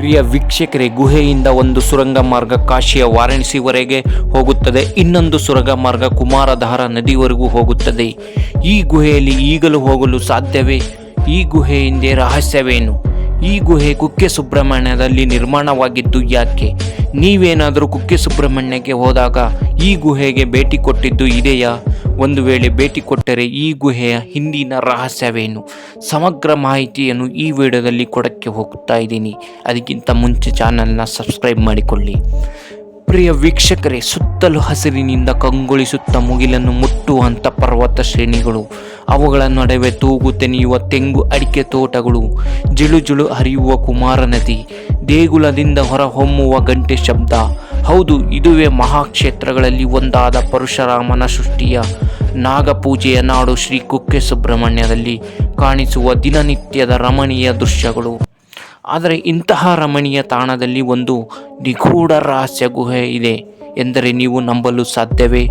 ಪ್ರಿಯ ವೀಕ್ಷಕರೇ, ಗುಹೆಯಿಂದ ಒಂದು ಸುರಂಗ ಮಾರ್ಗ ಕಾಶಿಯ ವಾರಾಣಸಿವರೆಗೆ ಹೋಗುತ್ತದೆ. ಇನ್ನೊಂದು ಸುರಂಗ ಮಾರ್ಗ ಕುಮಾರಧಾರ ನದಿವರೆಗೂ ಹೋಗುತ್ತದೆ. ಈ ಗುಹೆಯಲ್ಲಿ ಈಗಲೂ ಹೋಗಲು ಸಾಧ್ಯವೇ? ಈ ಗುಹೆ ಹಿಂದೆ ರಹಸ್ಯವೇನು? ಈ ಗುಹೆ ಕುಕ್ಕೆ ಸುಬ್ರಹ್ಮಣ್ಯದಲ್ಲಿ ನಿರ್ಮಾಣವಾಗಿದ್ದು ಯಾಕೆ? ನೀವೇನಾದರೂ ಕುಕ್ಕೆ ಸುಬ್ರಹ್ಮಣ್ಯಕ್ಕೆ ಹೋದಾಗ ಈ ಗುಹೆಗೆ ಭೇಟಿ ಕೊಟ್ಟಿದ್ದು ಇದೆಯಾ? ಒಂದು ವೇಳೆ ಭೇಟಿ ಕೊಟ್ಟರೆ ಈ ಗುಹೆಯ ಹಿಂದಿನ ರಹಸ್ಯವೇನು? ಸಮಗ್ರ ಮಾಹಿತಿಯನ್ನು ಈ ವಿಡಿಯೋದಲ್ಲಿ ಕೊಡಕ್ಕೆ ಹೋಗ್ತಾ ಇದ್ದೀನಿ. ಅದಕ್ಕಿಂತ ಮುಂಚೆ ಚಾನಲ್ನ ಸಬ್ಸ್ಕ್ರೈಬ್ ಮಾಡಿಕೊಳ್ಳಿ. ಪ್ರಿಯ ವೀಕ್ಷಕರೇ, ಸುತ್ತಲೂ ಹಸಿರಿನಿಂದ ಕಂಗೊಳಿಸುತ್ತ ಮುಗಿಲನ್ನು ಮುಟ್ಟುವಂಥ ಪರ್ವತ ಶ್ರೇಣಿಗಳು. ಅವುಗಳ ನಡುವೆ ತೂಗು ತೆನೆಯುವ ತೆಂಗು ಅಡಿಕೆ ತೋಟಗಳು. ಜಿಳು ಜಿಳು ಹರಿಯುವ ಕುಮಾರ ನದಿ ದೇಗುಲದಿಂದ ಹೊರಹೊಮ್ಮುವ ಗಂಟೆ ಶಬ್ದ. ಹೌದು, ಇದುವೇ ಮಹಾಕ್ಷೇತ್ರಗಳಲ್ಲಿ ಒಂದಾದ ಪರಶುರಾಮನ ಸೃಷ್ಟಿಯ ನಾಗಪೂಜೆಯ ನಾಡು ಶ್ರೀ ಕುಕ್ಕೆ ಸುಬ್ರಹ್ಮಣ್ಯದಲ್ಲಿ ಕಾಣಿಸುವ ದಿನನಿತ್ಯದ ರಮಣೀಯ ದೃಶ್ಯಗಳು. ಆದರೆ ಇಂತಹ ರಮಣೀಯ ತಾಣದಲ್ಲಿ ಒಂದು ನಿಗೂಢ ರಹಸ್ಯ ಗುಹೆ ಇದೆ ಎಂದರೆ ನೀವು ನಂಬಲು ಸಾಧ್ಯವೇ?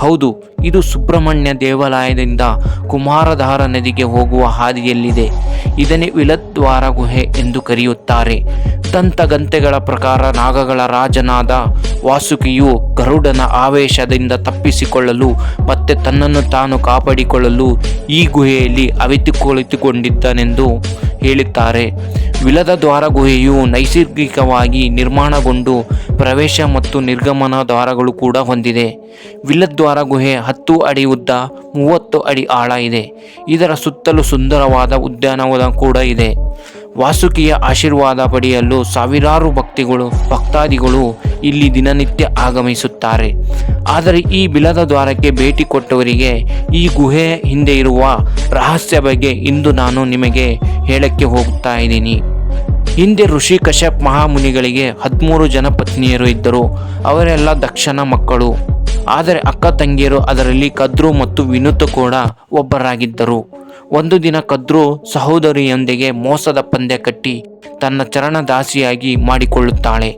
ಹೌದು, ಇದು ಸುಬ್ರಹ್ಮಣ್ಯ ದೇವಾಲಯದಿಂದ ಕುಮಾರಧಾರ ನದಿಗೆ ಹೋಗುವ ಹಾದಿಯಲ್ಲಿದೆ. ಇದನ್ನೇ ವಿಲದ್ವಾರ ಗುಹೆ ಎಂದು ಕರೆಯುತ್ತಾರೆ. ತಂತಗಂತೆಗಳ ಪ್ರಕಾರ ನಾಗಗಳ ರಾಜನಾದ ವಾಸುಕಿಯು ಗರುಡನ ಆವೇಶದಿಂದ ತಪ್ಪಿಸಿಕೊಳ್ಳಲು ಮತ್ತೆ ತನ್ನನ್ನು ತಾನು ಕಾಪಾಡಿಕೊಳ್ಳಲು ಈ ಗುಹೆಯಲ್ಲಿ ಅವಿತು ಕುಳಿತುಕೊಂಡಿದ್ದನೆಂದು ಹೇಳುತ್ತಾರೆ. ವಿಲದ ದ್ವಾರ ಗುಹೆಯು ನೈಸರ್ಗಿಕವಾಗಿ ನಿರ್ಮಾಣಗೊಂಡು ಪ್ರವೇಶ ಮತ್ತು ನಿರ್ಗಮನ ದ್ವಾರಗಳು ಕೂಡ ಹೊಂದಿದೆ. ವಿಲದ್ವಾರ ಗುಹೆ ಹತ್ತು ಅಡಿ ಉದ್ದ, ಮೂವತ್ತು ಅಡಿ ಆಳ ಇದೆ. ಇದರ ಸುತ್ತಲೂ ಸುಂದರವಾದ ಉದ್ಯಾನವನ ಕೂಡ ಇದೆ. ವಾಸುಕಿಯ ಆಶೀರ್ವಾದ ಪಡೆಯಲು ಸಾವಿರಾರು ಭಕ್ತಿಗಳು, ಭಕ್ತಾದಿಗಳು ಇಲ್ಲಿ ದಿನನಿತ್ಯ ಆಗಮಿಸುತ್ತಾರೆ. ಆದರೆ ಈ ಬಿಲದ ದ್ವಾರಕ್ಕೆ ಭೇಟಿ ಕೊಟ್ಟವರಿಗೆ ಈ ಗುಹೆ ಹಿಂದೆ ಇರುವ ರಹಸ್ಯ ಬಗ್ಗೆ ಇಂದು ನಾನು ನಿಮಗೆ ಹೇಳಕ್ಕೆ ಹೋಗ್ತಾ ಇದ್ದೀನಿ. ಹಿಂದೆ ಋಷಿ ಕಶ್ಯಪ್ ಮಹಾಮುನಿಗಳಿಗೆ ಹದಿಮೂರು ಜನ ಪತ್ನಿಯರು ಇದ್ದರು. ಅವರೆಲ್ಲ ದಕ್ಷನ ಮಕ್ಕಳು. ಆದರೆ ಅಕ್ಕ ತಂಗಿಯರು ಅದರಲ್ಲಿ ಕದ್ರು ಮತ್ತು ವಿನುತ್ ಕೂಡ ಒಬ್ಬರಾಗಿದ್ದರು. ಒಂದು ದಿನ ಕದ್ರು ಸಹೋದರಿಯೊಂದಿಗೆ ಮೋಸದ ಪಂದ್ಯ ಕಟ್ಟಿ ತನ್ನ ಚರಣದಾಸಿಯಾಗಿ ಮಾಡಿಕೊಳ್ಳುತ್ತಾಳೆ.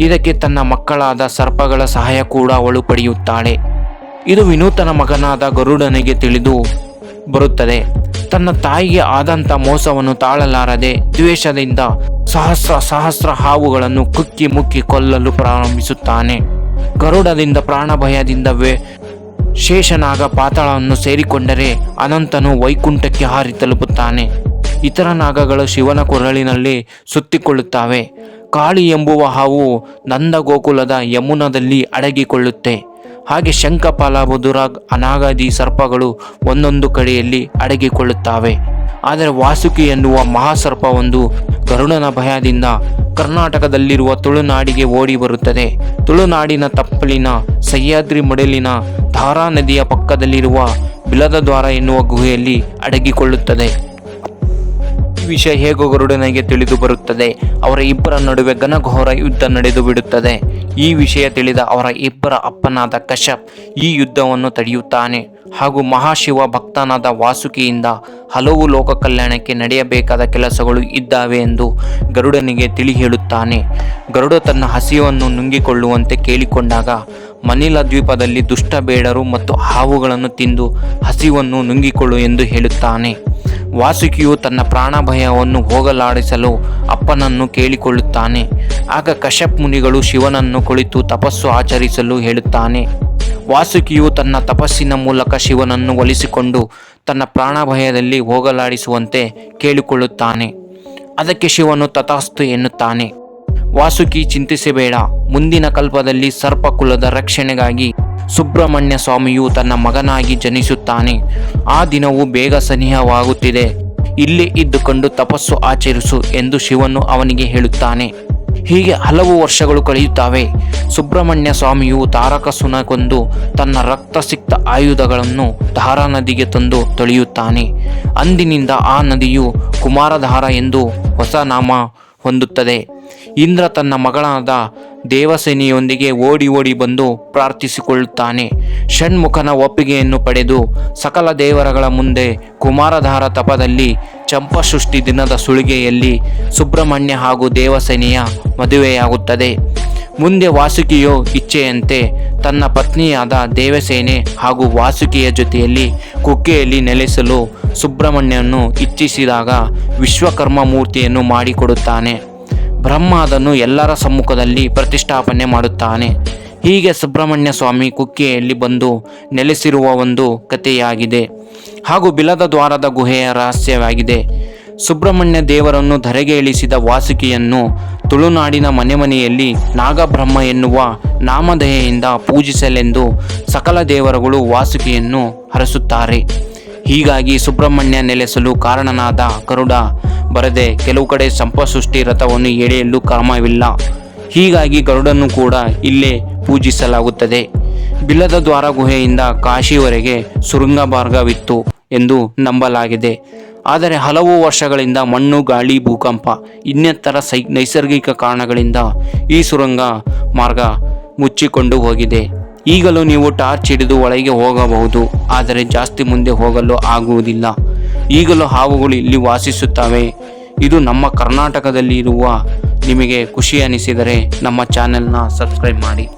ಇದಕ್ಕೆ ತನ್ನ ಮಕ್ಕಳಾದ ಸರ್ಪಗಳ ಸಹಾಯ ಕೂಡ ಅವಳು ಪಡೆಯುತ್ತಾಳೆ. ಇದು ವಿನೂತನ ಮಗನಾದ ಗರುಡನಿಗೆ ತಿಳಿದು ಬರುತ್ತದೆ. ತನ್ನ ತಾಯಿಗೆ ಆದಂತ ಮೋಸವನ್ನು ತಾಳಲಾರದೆ ದ್ವೇಷದಿಂದ ಸಹಸ್ರ ಸಹಸ್ರ ಹಾವುಗಳನ್ನು ಕುಕ್ಕಿ ಮುಕ್ಕಿ ಕೊಲ್ಲಲು ಪ್ರಾರಂಭಿಸುತ್ತಾನೆ. ಗರುಡದಿಂದ ಪ್ರಾಣಭಯದಿಂದ ವೇ ಶೇಷನಾಗ ಪಾತಾಳವನ್ನು ಸೇರಿಕೊಂಡರೆ ಅನಂತನು ವೈಕುಂಠಕ್ಕೆ ಹಾರಿ ತಲುಪುತ್ತಾನೆ. ಇತರ ನಾಗಗಳು ಶಿವನ ಕೊರಳಿನಲ್ಲಿ ಸುತ್ತಿಕೊಳ್ಳುತ್ತವೆ. ಕಾಳಿ ಎಂಬುವ ಹಾವು ನಂದಗೋಕುಲದ ಯಮುನದಲ್ಲಿ ಅಡಗಿಕೊಳ್ಳುತ್ತೆ. ಹಾಗೆ ಶಂಖಪಾಲ ಬದುರಾಗ್ ಅನಾಗಾದಿ ಸರ್ಪಗಳು ಒಂದೊಂದು ಕಡೆಯಲ್ಲಿ ಅಡಗಿಕೊಳ್ಳುತ್ತವೆ. ಆದರೆ ವಾಸುಕಿ ಎನ್ನುವ ಮಹಾಸರ್ಪವೊಂದು ಗರುಡನ ಭಯದಿಂದ ಕರ್ನಾಟಕದಲ್ಲಿರುವ ತುಳುನಾಡಿಗೆ ಓಡಿ ಬರುತ್ತದೆ ತುಳುನಾಡಿನ ತಪ್ಪಲಿನ ಸಹ್ಯಾದ್ರಿ ಮಡಲಿನ ಧಾರಾ ನದಿಯ ಪಕ್ಕದಲ್ಲಿರುವ ಬಿಲದ ದ್ವಾರ ಎನ್ನುವ ಗುಹೆಯಲ್ಲಿ ಅಡಗಿಕೊಳ್ಳುತ್ತದೆ. ವಿಷಯ ಹೇಗೋ ಗರುಡನಿಗೆ ತಿಳಿದು ಬರುತ್ತದೆ. ಅವರ ಇಬ್ಬರ ನಡುವೆ ಘನಘೋರ ಯುದ್ಧ ನಡೆದು ಬಿಡುತ್ತದೆ. ಈ ವಿಷಯ ತಿಳಿದ ಅವರ ಇಬ್ಬರ ಅಪ್ಪನಾದ ಕಶ್ಯಪ್ ಈ ಯುದ್ಧವನ್ನು ತಡೆಯುತ್ತಾನೆ. ಹಾಗೂ ಮಹಾಶಿವ ಭಕ್ತನಾದ ವಾಸುಕಿಯಿಂದ ಹಲವು ಲೋಕ ಕಲ್ಯಾಣಕ್ಕೆ ನಡೆಯಬೇಕಾದ ಕೆಲಸಗಳು ಇದ್ದಾವೆ ಎಂದು ಗರುಡನಿಗೆ ತಿಳಿ ಹೇಳುತ್ತಾನೆ. ಗರುಡ ತನ್ನ ಹಸಿವನ್ನು ನುಂಗಿಕೊಳ್ಳುವಂತೆ ಕೇಳಿಕೊಂಡಾಗ ಮನಿಲ ದ್ವೀಪದಲ್ಲಿ ದುಷ್ಟ ಬೇಡರು ಮತ್ತು ಹಾವುಗಳನ್ನು ತಿಂದು ಹಸಿವನ್ನು ನುಂಗಿಕೊಳ್ಳು ಎಂದು ಹೇಳುತ್ತಾನೆ. ವಾಸುಕಿಯು ತನ್ನ ಪ್ರಾಣಭಯವನ್ನು ಹೋಗಲಾಡಿಸಲು ಅಪ್ಪನನ್ನು ಕೇಳಿಕೊಳ್ಳುತ್ತಾನೆ. ಆಗ ಕಶ್ಯಪ್ ಮುನಿಗಳು ಶಿವನನ್ನು ಕುಳಿತು ತಪಸ್ಸು ಆಚರಿಸಲು ಹೇಳುತ್ತಾನೆ. ವಾಸುಕಿಯು ತನ್ನ ತಪಸ್ಸಿನ ಮೂಲಕ ಶಿವನನ್ನು ಒಲಿಸಿಕೊಂಡು ತನ್ನ ಪ್ರಾಣಭಯದಲ್ಲಿ ಹೋಗಲಾಡಿಸುವಂತೆ ಕೇಳಿಕೊಳ್ಳುತ್ತಾನೆ. ಅದಕ್ಕೆ ಶಿವನು ತಥಾಸ್ತು ಎನ್ನುತ್ತಾನೆ. ವಾಸುಕಿ, ಚಿಂತಿಸಬೇಡ. ಮುಂದಿನ ಕಲ್ಪದಲ್ಲಿ ಸರ್ಪಕುಲದ ರಕ್ಷಣೆಗಾಗಿ ಸುಬ್ರಹ್ಮಣ್ಯ ಸ್ವಾಮಿಯು ತನ್ನ ಮಗನಾಗಿ ಜನಿಸುತ್ತಾನೆ. ಆ ದಿನವು ಬೇಗ ಸನಿಹವಾಗುತ್ತಿದೆ. ಇಲ್ಲಿ ಇದ್ದುಕೊಂಡು ತಪಸ್ಸು ಆಚರಿಸು ಎಂದು ಶಿವನು ಅವನಿಗೆ ಹೇಳುತ್ತಾನೆ. ಹೀಗೆ ಹಲವು ವರ್ಷಗಳು ಕಳೆಯುತ್ತವೆ. ಸುಬ್ರಹ್ಮಣ್ಯ ಸ್ವಾಮಿಯು ತಾರಕಸುನಕೊಂದು ತನ್ನ ತನ್ನ ರಕ್ತಸಿಕ್ತ ಆಯುಧಗಳನ್ನು ಧಾರಾ ನದಿಗೆ ತಂದು ತೊಳೆಯುತ್ತಾನೆ. ಅಂದಿನಿಂದ ಆ ನದಿಯು ಕುಮಾರಧಾರ ಎಂದು ಹೊಸ ನಾಮ ಹೊಂದುತ್ತದೆ. ಇಂದ್ರ ತನ್ನ ಮಗಳಾದ ದೇವಸೇನೆಯೊಂದಿಗೆ ಓಡಿ ಓಡಿ ಬಂದು ಪ್ರಾರ್ಥಿಸಿಕೊಳ್ಳುತ್ತಾನೆ. ಷಣ್ಮುಖನ ಒಪ್ಪಿಗೆಯನ್ನು ಪಡೆದು ಸಕಲ ದೇವರಗಳ ಮುಂದೆ ಕುಮಾರಧಾರ ತಪದಲ್ಲಿ ಚಂಪಸೃಷ್ಟಿ ದಿನದ ಸುಳಿಗೆಯಲ್ಲಿ ಸುಬ್ರಹ್ಮಣ್ಯ ಹಾಗೂ ದೇವಸೇನೆಯ ಮದುವೆಯಾಗುತ್ತದೆ. ಮುಂದೆ ವಾಸುಕಿಯು ಇಚ್ಛೆಯಂತೆ ತನ್ನ ಪತ್ನಿಯಾದ ದೇವಸೇನೆ ಹಾಗೂ ವಾಸುಕಿಯ ಜೊತೆಯಲ್ಲಿ ಕುಕ್ಕೆಯಲ್ಲಿ ನೆಲೆಸಲು ಸುಬ್ರಹ್ಮಣ್ಯನು ಇಚ್ಛಿಸಿದಾಗ ವಿಶ್ವಕರ್ಮ ಮೂರ್ತಿಯನ್ನು ಮಾಡಿಕೊಡುತ್ತಾನೆ. ಬ್ರಹ್ಮ ಅದನ್ನು ಎಲ್ಲರ ಸಮ್ಮುಖದಲ್ಲಿ ಪ್ರತಿಷ್ಠಾಪನೆ ಮಾಡುತ್ತಾನೆ. ಹೀಗೆ ಸುಬ್ರಹ್ಮಣ್ಯ ಸ್ವಾಮಿ ಕುಕ್ಕೆಯಲ್ಲಿ ಬಂದು ನೆಲೆಸಿರುವ ಒಂದು ಕಥೆಯಾಗಿದೆ. ಹಾಗೂ ಬಿಲದ ದ್ವಾರದ ಗುಹೆಯ ರಹಸ್ಯವಾಗಿದೆ. ಸುಬ್ರಹ್ಮಣ್ಯ ದೇವರನ್ನು ಧರೆಗೆ ಇಳಿಸಿದ ವಾಸುಕಿಯನ್ನು ತುಳುನಾಡಿನ ಮನೆ ಮನೆಯಲ್ಲಿ ನಾಗಬ್ರಹ್ಮ ಎನ್ನುವ ನಾಮಧೇಯಿಂದ ಪೂಜಿಸಲೆಂದು ಸಕಲ ದೇವರುಗಳು ವಾಸುಕಿಯನ್ನು ಹರಸುತ್ತಾರೆ. ಹೀಗಾಗಿ ಸುಬ್ರಹ್ಮಣ್ಯ ನೆಲೆಸಲು ಕಾರಣನಾದ ಗರುಡ ಬರದೆ ಕೆಲವು ಕಡೆ ಸಂಪಸೃಷ್ಟಿ ರಥವನ್ನು ಎಳೆಯಲು ಕ್ರಮವಿಲ್ಲ. ಹೀಗಾಗಿ ಗರುಡನ್ನು ಕೂಡ ಇಲ್ಲೇ ಪೂಜಿಸಲಾಗುತ್ತದೆ. ಬಿಲ್ಲದ ದ್ವಾರ ಗುಹೆಯಿಂದ ಕಾಶಿವರೆಗೆ ಸುರಂಗ ಮಾರ್ಗವಿತ್ತು ಎಂದು ನಂಬಲಾಗಿದೆ. ಆದರೆ ಹಲವು ವರ್ಷಗಳಿಂದ ಮಣ್ಣು, ಗಾಳಿ, ಭೂಕಂಪ, ಇನ್ನಿತರ ಸೈ, ನೈಸರ್ಗಿಕ ಕಾರಣಗಳಿಂದ ಈ ಸುರಂಗ ಮಾರ್ಗ ಮುಚ್ಚಿಕೊಂಡು ಹೋಗಿದೆ. ಈಗಲೂ ನೀವು ಟಾರ್ಚ್ ಹಿಡಿದು ಒಳಗೆ ಹೋಗಬಹುದು, ಆದರೆ ಜಾಸ್ತಿ ಮುಂದೆ ಹೋಗಲು ಆಗುವುದಿಲ್ಲ. ಈಗಲೂ ಹಾವುಗಳು ಇಲ್ಲಿ ವಾಸಿಸುತ್ತವೆ. ಇದು ನಮ್ಮ ಕರ್ನಾಟಕದಲ್ಲಿ ಇರುವ ನಿಮಗೆ ಖುಷಿ ಅನಿಸಿದರೆ ನಮ್ಮ ಚಾನೆಲ್ನ ಸಬ್ಸ್ಕ್ರೈಬ್ ಮಾಡಿ.